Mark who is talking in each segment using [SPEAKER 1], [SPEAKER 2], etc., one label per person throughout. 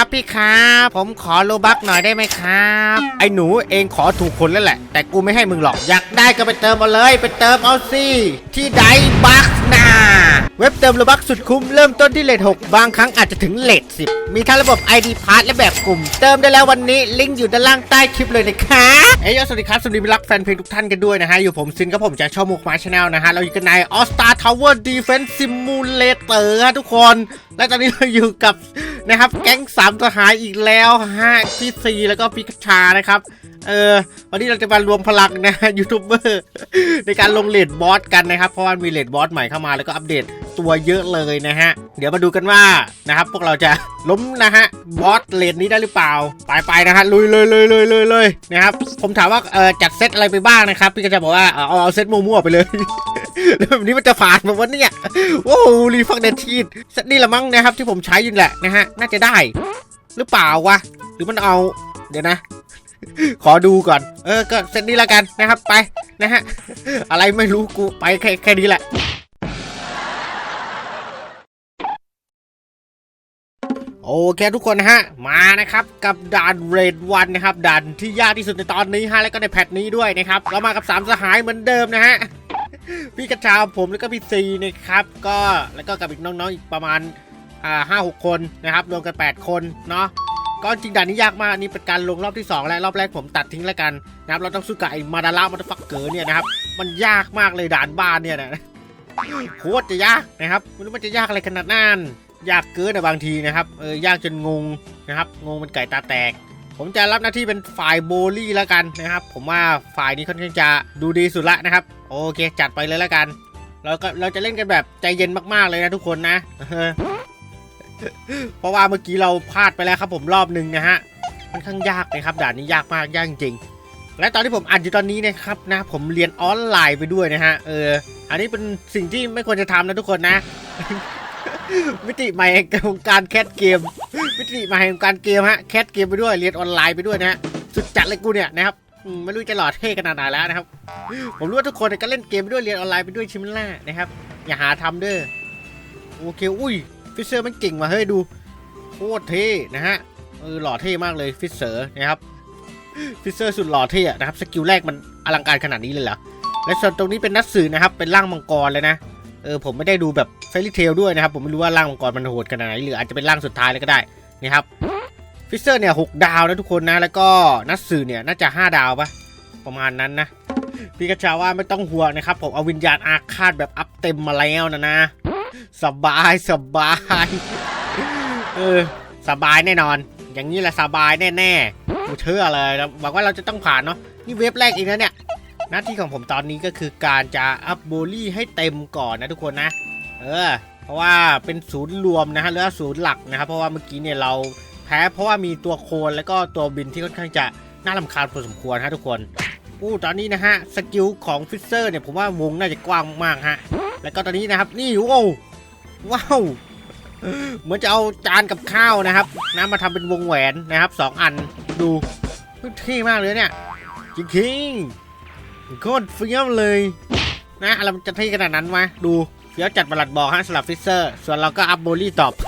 [SPEAKER 1] ครับพี่ครับ ผมขอโลบักหน่อยได้ไหมครับ ไอ้หนูเองขอถูกคนแล้วแหละ แต่กูไม่ให้มึงหรอก อยากได้ก็ไปเติมเอาเลย ไปเติมเอาสิที่ไดบัก นาเว็บเติมโลบักสุดคุ้มเริ่มต้นที่เลท6บางครั้งอาจจะถึงเลท10 มีทั้งระบบ ID p a s s และแบบกลุ่ม เติมได้แล้ววันนี้ลิงก์อยู่ด้านล่างใต้คลิปเลยนะคะเอ้ยสวัสดีครับ สวัสดีรักแฟนเพลงทุกท่านกันด้วยนะฮะ อยู่ผมซินกับผมจากช่องมุกมาชาแนลนะฮะ เราอยู่กันใน All Star Tower Defense Simulator ฮะทุกคน และตอนนี้เราอยู่กับนะครับแก๊งสามทหารอีกแล้วฮะพี่ซีแล้วก็พี่กระชานะครับ เออวันนี้เราจะมารวมพลังนะยูทูบเบอร์ในการลงเลดบอสกันนะครับ เพราะว่ามีเลดบอสใหม่เข้ามาแล้วก็อัปเดตตัวเยอะเลยนะฮะ เดี๋ยวมาดูกันว่านะครับ พวกเราจะล้มนะฮะบอสเลดนี้ได้หรือเปล่า ไปไปๆนะฮะลุยเลยเลยเลยเลยเลยนะครับ ผมถามว่าเออจัดเซตอะไรไปบ้างนะครับ พี่ก็จะบอกว่าเอาเอาเซตมั่วๆไปเลยแล้วแบบนี้มันจะผ่านมาวันนี้โอ้โหรีฟังเดทีดเซตนี้ละมั้งนะครับ ที่ผมใช้อยู่แหละนะฮะน่าจะได้ หรือเปล่าวะหรือมันเอาเดี๋ยวนะ ขอดูก่อน เออ ก็เซตนี้ละกันนะครับ ไปนะฮะ อะไรไม่รู้กูไปแค่แค่นี้แหละโอเคทุกคนนะฮะมานะครับกับด่านเรดวันนะครับด่านที่ยากที่สุดในตอนนี้ฮะแล้วก็ในแพทนี้ด้วยนะครับเรามากับ3สหายเหมือนเดิมนะฮะพี่กระชาผมแล้วก็พี่ซีนะครับก็แล้วก็กับอีกน้องๆอีกประมาณอ่าห้าหกคนนะครับรวมกัน 8 คนเนาะ ก็จริงด่านนี้ยากมากนี่เป็นการลงรอบที่ 2 และรอบแรกผมตัดทิ้งแล้วกันนะครับเราต้องสู้กับไอ้มาดารามาตฟักเกอร์เนี่ยนะครับมันยากมากเลยด่านบ้านเนี่ยนะโคตรจะยากนะครับไม่รู้มันจะยากอะไรขนาดนั้นยากเกินอะบางทีนะครับเออยากจนงงนะครับงงเป็นไก่ตาแตก ผมจะรับหน้าที่เป็นฝ่ายโบลี่แล้วกันนะครับ ผมว่าฝ่ายนี้ค่อนข้างจะดูดีสุดละนะครับ โอเคจัดไปเลยแล้วกัน เราก็เราจะเล่นกันแบบใจเย็นมากๆเลยนะทุกคนนะ เพราะว่าเมื่อกี้เราพลาดไปแล้วครับผมรอบหนึ่งนะฮะค่อนข้างยากนะครับด่านนี้ยากมากยากจริง และตอนที่ผมอัดอยู่ตอนนี้นะครับนะผมเรียนออนไลน์ไปด้วยนะฮะเอออันนี้เป็นสิ่งที่ไม่ควรจะทำนะทุกคนนะ มิติใหม่แห่งการแคสเกม มิติใหม่แห่งการเกมฮะแคสเกมไปด้วยเรียนออนไลน์ไปด้วยนะฮะสุดจัดเลยกูเนี่ยนะครับไม่รู้จะหล่อเท่ขนาดไหนแล้วนะครับ ผมรู้ว่าทุกคนก็เล่นเกมไปด้วยเรียนออนไลน์ไปด้วยชิมล่านะครับ อย่าหาทำเด้อโอเค อุ้ย ฟิชเซอร์มันเก่งว่ะเฮ้ยดูโคตรเท่นะฮะเออหล่อเท่มากเลยฟิชเซอร์นะครับฟิชเซอร์สุดหล่อเท่นะครับสกิลแรกมันอลังการขนาดนี้เลยเหรอและส่วนตรงนี้เป็นนักสื่อนะครับเป็นร่างมังกรเลยนะเออผมไม่ได้ดูแบบเฟร y เทลด้วยนะครับผมไม่รู้ว่าร่างมังกรมันโหดขนาดไหนหรืออาจจะเป็นร่างสุดท้ายเลยก็ได้นี่ครับฟิชเซอร์เนี่ยหกดาวนะทุกคนนะแล้วก็นักสื่อเนี่ยน่าจะห้าดาวปะประมาณนั้นนะพี่กระชาว่าไม่ต้องห่วงนะครับผมเอาวิญญาณอาฆาตแบบอัพเต็มมาแล้วนะนะ สบายสบายเออสบายแน่นอน อย่างนี้แหละสบายแน่ๆกูเชื่อเลยแล้วบอกว่าเราจะต้องผ่านเนาะนี่เว็บแรกอีกแล้วเนี่ย หน้าที่ของผมตอนนี้ก็คือการจะอัพโบลี่ให้เต็มก่อนนะทุกคนนะ เออ เพราะว่าเป็นศูนย์รวมนะฮะหรือว่าศูนย์หลักนะครับเพราะว่าเมื่อกี้เนี่ยเราแพ้เพราะว่ามีตัวโคนแล้วก็ตัวบินที่ค่อนข้างจะน่าลำคาญพอสมควรฮะทุกคนอู้ตอนนี้นะฮะสกิลของฟิสเซอร์เนี่ยผมว่าวงน่าจะกว้างมากฮะ แล้วก็ตอนนี้นะครับนี่ว้า ว้าวเหมือนจะเอาจานกับข้าวนะครับนะมาทำเป็นวงแหวนนะครับสองอันดูเท่มากเลยเนี่ยจริงๆโคตรเฟี้ยวเลยนะอะไรมันจะเท่ขนาดนั้นวะดูเฟี้ยวจัดประหลัดบอกฮะสำหรับฟิสเซอร์ ส่วนเราก็อัพโบลี่ต่อไป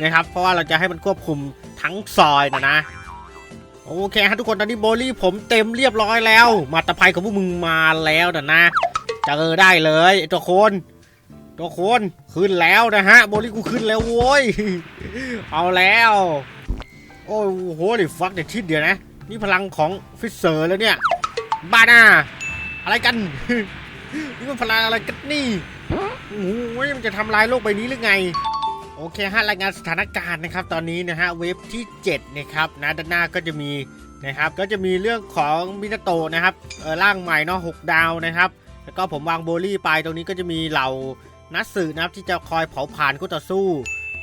[SPEAKER 1] นะครับ เพราะว่าเราจะให้มันควบคุมทั้งซอยนะนะโอเคฮะทุกคนตอนนี้โบลี่ผมเต็มเรียบร้อยแล้ว มาตะไคร้ของพวกมึงมาแล้วนะนะเจอได้เลยตัวคน ตัวโคนขึ้นแล้วนะฮะโบลี่กูขึ้นแล้วโว้ยเอาแล้ว โอ้โหดิฟักเด็ดทิดเดียวนะ นี่พลังของฟิสเซอร์แล้วเนี่ยบ้านาอะไรกัน นี่มันพลังอะไรกันนี่โอ้โหมันจะทำลายโลกใบนี้หรือไงโอเคฮะรายงานสถานการณ์นะครับตอนนี้นะฮะเว็บที่7นะครับนะด้านหน้าก็จะมีนะครับก็จะมีเรื่องของมินาโตะนะครับเออร่างใหม่เนาะหกดาวนะครับ แล้วก็ผมวางโบลี่ไปตรงนี้ก็จะมีเหล่า นักสืนะครับที่จะคอยเผาผลาญคู่ต่อสู้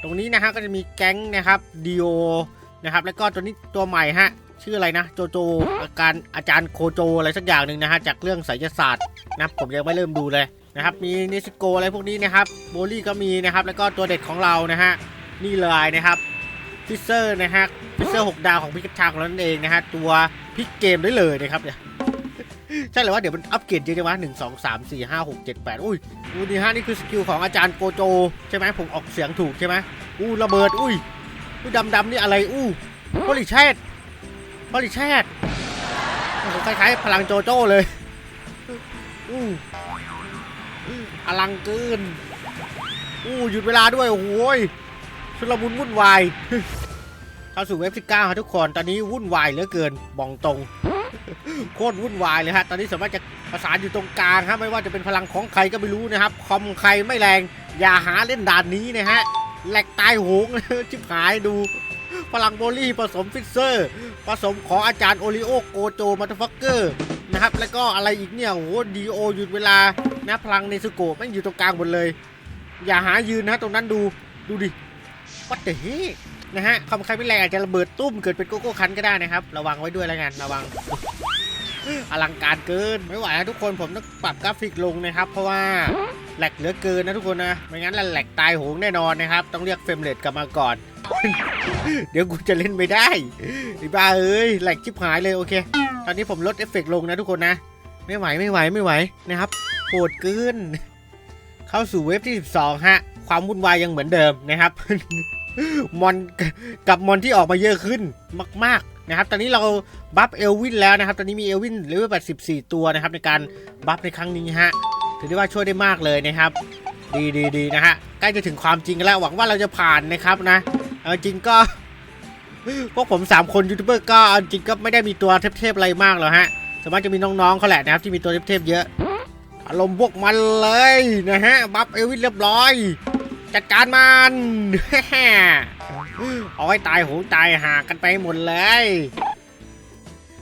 [SPEAKER 1] ตรงนี้นะฮะก็จะมีแก๊งนะครับดิโอนะครับแล้วก็ตัวนี้ตัวใหม่ฮะชื่ออะไรนะโจโจอาการอาจารย์โคโจอะไรสักอย่างหนึ่งนะฮะจากเรื่องไสยศาสตร์นะครับผมยังไม่เริ่มดูเลยนะครับมีนิสโกอะไรพวกนี้นะครับโบลี่ก็มีนะครับแล้วก็ตัวเด็ดของเรานะฮะนี่เลยนะครับฟิเซอร์นะฮะฟิเซอร์หกดาวของพิกชาของเรานั่นเองนะฮะตัวพิกเกมได้เลยนะครับเนี่ย ใช่เลยว่าเดี๋ยวมันอัปเกรดเยอะจังวะหนึ่งสองสามสี่ห้าหกเจ็ดแปดอุ้ยอู้นี่ฮะนี่คือสกิลของอาจารย์โกโจ ใช่ไหมผมออกเสียงถูกใช่ไหมอู้ระเบิด อุ้ยดูดำดำนี่อะไร อู้โพลิแชทโพลิแชทโอ้โหคล้ายๆพลังโจโจ้เลยอู้อลังเกินอู้หยุดเวลาด้วย โอ้โหยชุลมุนวุ่นวายเข้าสู่เว็บ19ครับทุกคน ตอนนี้วุ่นวายเหลือเกินบองตรง โคตรวุ่นวายเลยฮะ ตอนนี้สามารถจะประสานอยู่ตรงกลางฮะ ไม่ว่าจะเป็นพลังของใครก็ไม่รู้นะครับ คอมใครไม่แรง อย่าหาเล่นด่านนี้นะฮะ แหลกตายโหงชิบหายดู พลังโบลี่ผสมฟิกเซอร์ ผสมของอาจารย์โอริโอโกโจมาตฟักเกอร์นะครับ แล้วก็อะไรอีกเนี่ยโอ้โหดีโอหยุดเวลา นะ พลังเนซุโกะแม่งอยู่ตรงกลางหมดเลย อย่าหายืนนะตรงนั้นดู ดูดิวัดเดฮ นะฮะคอมใครไม่แรงอาจจะระเบิดตุ้มเกิดเป็นโกโก้คันก็ได้นะครับ ระวังไว้ด้วยแล้วกันระวังอลังการเกินไม่ไหวนะทุกคนผมต้องปรับกราฟิกลงนะครับ เพราะว่าแหลกเหลือเกินนะทุกคนนะไม่งั้นแหลกตายโหงแน่นอนนะครับ ต้องเรียกเฟมเรทกลับมาก่อน เดี๋ยวกูจะเล่นไม่ได้ไอ้บ้าเอ้ยแหลกชิบหายเลยโอเค ตอนนี้ผมลดเอฟเฟกต์ลงนะทุกคนนะ ไม่ไหวไม่ไหวไม่ไหวนะครับโหดเกิน เข้าสู่เว็บที่ 12 ฮะ ความวุ่นวายยังเหมือนเดิมนะครับ มอนกับมอนที่ออกมาเยอะขึ้นมาก ๆนะครับ ตอนนี้เราบัฟเอลวินแล้วนะครับ ตอนนี้มีเอลวินเลเวล84 ตัวนะครับ ในการบัฟในครั้งนี้ฮะถือได้ว่าช่วยได้มากเลยนะครับ ดีดีดีนะฮะใกล้จะถึงความจริงแล้วหวังว่าเราจะผ่านนะครับนะเอาจริงก็พวกผม 3 คนยูทูบเบอร์ก็เอาจริงก็ไม่ได้มีตัวเทพๆอะไรมากหรอกฮะสามารถจะมีน้องๆเขาแหละนะครับที่มีตัวเทพๆเยอะอารมณ์พวกมันเลยนะฮะบัฟเอลวินเรียบร้อย จัดการมันเอาไว้ตายหงตายหากันไปหมดเลย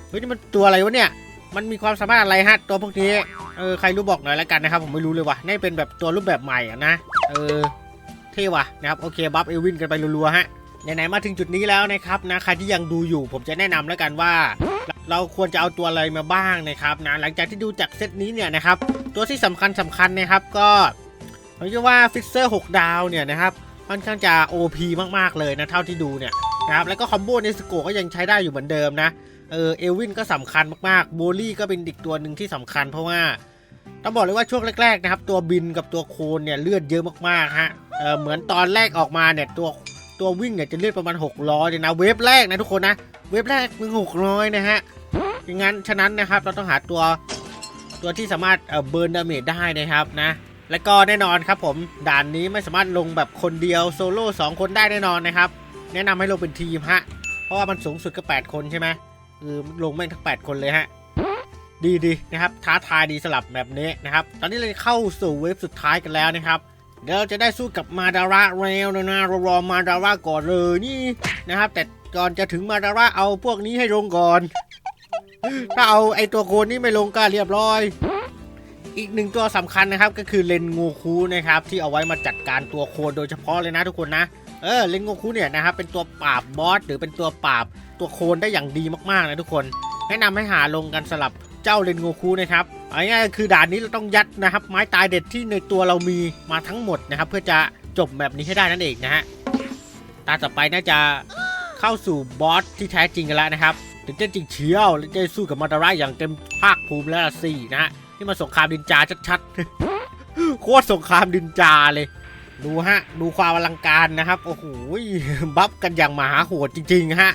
[SPEAKER 1] เฮ้ยนี่มันตัวอะไรวะเนี่ย มันมีความสามารถอะไรฮะตัวพวกนี้ เออใครรู้บอกหน่อยแล้วกันนะครับ ผมไม่รู้เลยว่ะ นี่เป็นแบบตัวรูปแบบใหม่อะนะ เออเท่ว่ะนะครับโอเคบัฟเอลวินกันไปรัวๆฮะไหนๆมาถึงจุดนี้แล้วนะครับนะใครที่ยังดูอยู่ ผมจะแนะนำแล้วกันว่า เราควรจะเอาตัวอะไรมาบ้างนะครับนะหลังจากที่ดูจากเซตนี้เนี่ยนะครับตัวที่สำคัญสำคัญนะครับก็ ผมคิดว่าฟิกเซอร์6ดาวเนี่ยนะครับค่อนข้างจะ OP มากๆเลยนะเท่าที่ดูเนี่ยนะครับแล้วก็คอมโบเนสโกก็ยังใช้ได้อยู่เหมือนเดิมนะเออเอลวินก็สำคัญมากๆโบลี่ก็เป็นอีกตัวหนึ่งที่สำคัญ เพราะว่าต้องบอกเลยว่าช่วงแรกๆนะครับตัวบินกับตัวโคนเนี่ยเลือดเยอะมากๆฮะเออเหมือนตอนแรกออกมาเนี่ยตัวตัววิ่งเนี่ยจะเลือดประมาณ600เลยนะเวฟแรกนะทุกคนนะเวฟแรกมึง600นะฮะอย่างนั้นฉะนั้นนะครับเราต้องหาตัวตัวที่สามารถเอ่อเบิร์นดาเมจได้นะครับนะ และก็แน่นอนครับผมด่านนี้ไม่สามารถลงแบบคนเดียวโซโล่สองคนได้แน่นอนนะครับ แนะนำให้ลงเป็นทีมฮะ เพราะว่ามันสูงสุดก็ 8 คนใช่ไหมคือลงแม่งทั้ง 8 คนเลยฮะ ดีดีนะครับ ท้าทายดีสลับแบบนี้นะครับ ตอนนี้เราเข้าสู่เวฟสุดท้ายกันแล้วนะครับเดี๋ยวเราจะได้สู้กับมาดาระแล้วนะรารอมาดาระก่อนเลยนี่นะครับ แต่ก่อนจะถึงมาดาระเอาพวกนี้ให้ลงก่อน ถ้าเอาไอตัวโคนนี่ไม่ลงก็เรียบร้อย อีกหนึ่งตัวสำคัญนะครับก็คือเลนงูคูนะครับที่เอาไว้มาจัดการตัวโคนโดยเฉพาะเลยนะทุกคนนะเออเลนงูคูเนี่ยนะครับเป็นตัวปราบบอสหรือเป็นตัวปราบตัวโคนได้อย่างดีมากๆนะทุกคน แนะนำให้หาลงกันสลับเจ้าเลนงูคูนะครับอาง่ายคือด่านนี้เราต้องยัดนะครับ ไม้ตายเด็ดที่ในตัวเรามีมาทั้งหมดนะครับเพื่อจะจบแบบนี้ให้ได้นั่นเองนะฮะตาต่อไปน่าจะเข้าสู่บอสที่แท้จริงกันแล้วนะครับถึงจะจริงเชียวและจะสู้กับมาตาระอย่างเต็มภาคภูมิแล้วล่ะสินะฮะ นี่มันสงครามดินจาชัดๆ โคตรสงครามดินจาเลย ดูฮะ ดูความอลังการนะครับ โอ้โหบัฟกันอย่างมหาโหดจริงๆฮะ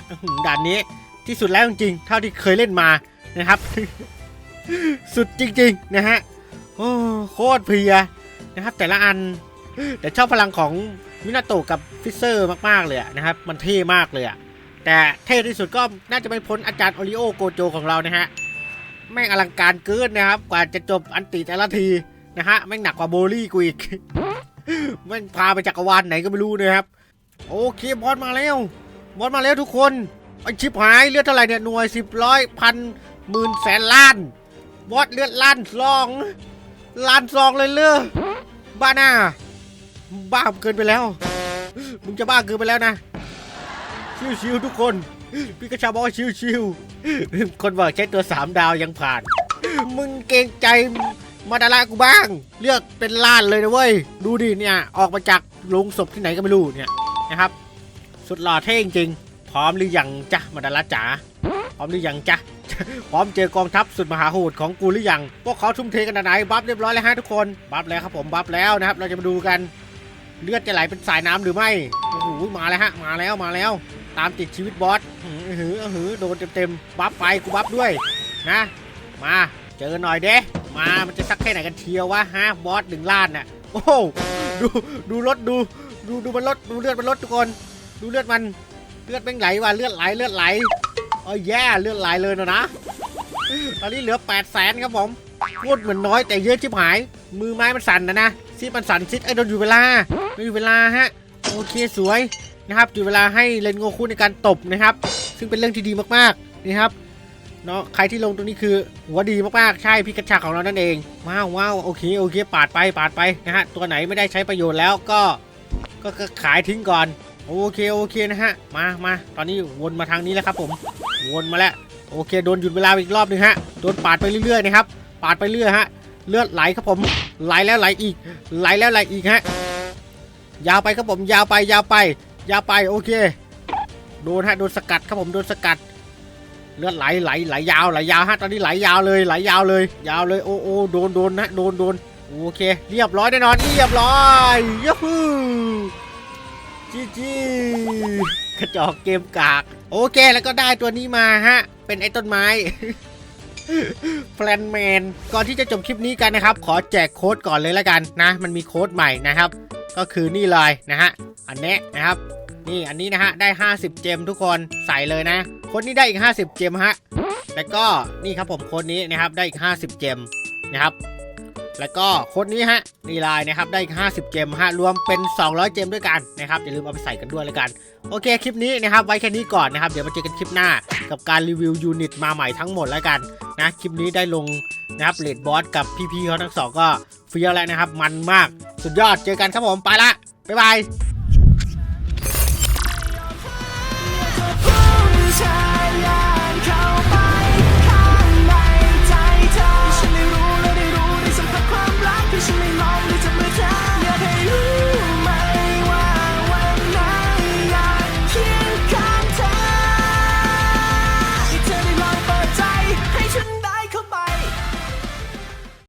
[SPEAKER 1] ด่านนี้ที่สุดแล้วจริงๆ เท่าที่เคยเล่นมานะครับ สุดจริงๆนะฮะโอ้โคตรเพลียนะครับ แต่ละอันแต่ชอบพลังของมินาโตะกับฟิเซอร์มากๆเลยนะครับ มันเท่มากเลยอะแต่เท่ที่สุดก็น่าจะไม่พ้นอาจารย์โอริโอโกโจของเรานะฮะ แม่งอลังการเกินนะครับ กว่าจะจบอันติแต่ละทีนะฮะแม่งหนักกว่าโบลี่กูอีกแม่งพาไปจักรวาลไหนก็ไม่รู้นะครับ โอเคบอสมาแล้วบอสมาแล้วทุกคนไอชิบหายเลือดเท่าไหร่เนี่ยหน่วยสิบร้อยพันหมื่นแสนล้านบอสเลือดล้านซองล้านซองเลยเลือบ้าหน้าบ้าเกินไปแล้ว มึงจะบ้าเกินไปแล้วนะ ชิวๆทุกคน พี่กระชาบอกว่าชิวๆคนบอกใช้ตัวสามดาวยังผ่าน มึงเกรงใจมาดารากูบ้าง เลือกเป็นล้านเลยนะเว้ย ดูดิเนี่ยออกมาจากโรงศพที่ไหนก็ไม่รู้เนี่ยนะครับ สุดหล่อเท่จริงๆพร้อมหรือยังจ๊ะมาดาราจ๋าพร้อมหรือยังจ๊ะพร้อมเจอกองทัพสุดมหาโหดของกูหรือยัง พวกเขาทุ่มเทกันไหนบัฟเรียบร้อยแล้วฮะทุกคนบัฟแล้วครับผมบัฟแล้วนะครับ เราจะมาดูกัน เลือดจะไหลเป็นสายน้ำหรือไม่โอ้โหมาแล้วฮะมาแล้วมาแล้ว ตามติดชีวิตบอสหือหือหือโดนเต็มๆบัฟไปกูบัฟด้วยนะ มาเจอหน่อยเด้มามันจะสักแค่ไหนกันเทียววะฮะบอสหนึ่งล้านน่ะโอ้โหดูดูรถดูดูดูมันรถดูเลือดมันรถทุกคนดูเลือดมันเลือดแม่งไหลว่ะเลือดไหลเลือดไหลโอ้ยแย่เลือดไหลเลยนะนะตอนนี้เหลือ8 0 0แสนครับผมพูดเหมือนน้อยแต่เยอะชิบหาย มือไม้มันสั่นนะนะซิมันสั่นซิดไอ้โดนอยู่เวลาโดนอยู่เวลาฮะโอเคสวย นะครับอยู่เวลาให้เลนโงคุในการตบนะครับ ซึ่งเป็นเรื่องที่ดีมากๆนี่ครับเนาะใครที่ลงตรงนี้คือหัวดีมากๆ ใช่พี่กระชากของเรานั่นเองว้าวว้าวโอเคโอเคปาดไปปาดไปนะฮะตัวไหนไม่ได้ใช้ประโยชน์แล้วก็ก็ขายทิ้งก่อน โอเคโอเคนะฮะมามาตอนนี้วนมาทางนี้แล้วครับผมวนมาแล้วโอเคโดนหยุดเวลาอีกรอบหนึงฮะโดนปาดไปเรื่อยๆนะครับปาดไปเรื่อยฮะเลือดไหลครับผมไหลแล้วไหลอีก ไหลแล้วไหลอีกฮะยาวไปครับผมยาวไปยาวไป อย่าไปโอเคโดนฮะโดนสกัดครับผมโดนสกัด เลือดไหลไหลไหลยาวไหลยาวฮะตอนนี้ไหลยาวเลยไหลยาวเลย ยาวเลยโอ้โอ้โดนโดนนะโดนโดนโอเค เรียบร้อยแน่นอนเรียบร้อยยูฮูจีจีกระจอกเกมกาก โอเคแล้วก็ได้ตัวนี้มาฮะ เป็นไอ้ต้นไม้แฟลนแมนก่อนที่จะจบคลิปนี้กันนะครับ ขอแจกโค้ดก่อนเลยแล้วกันนะ มันมีโค้ดใหม่นะครับ ก็คือนี่เลยนะฮะ อันนี้นะครับ นี่อันนี้นะฮะ ได้ 50 เจมทุกคนใส่เลยนะ คนนี้ได้อีก 50 เจมฮะ แล้วก็นี่ครับผมคนนี้นะครับได้อีก 50 เจมนะครับ แล้วก็โค้ดนี้ฮะนี่ลายนะครับได้อีก50เจมฮะรวมเป็น 200เจมด้วยกันนะครับอย่าลืมเอาไปใส่กันด้วยแล้วกัน โอเคคลิปนี้นะครับไว้แค่นี้ก่อนนะครับเดี๋ยวมาเจอกันคลิปหน้า กับการรีวิวยูนิตมาใหม่ทั้งหมดแล้วกันนะคลิปนี้ได้ลงนะครับเลดบอสกับพี่ๆเขาทั้งสองก็เฟี้ยวแล้วนะครับ มันมากสุดยอดเจอกันครับผมไปละบ๊ายบาย
[SPEAKER 2] ผู้ชาย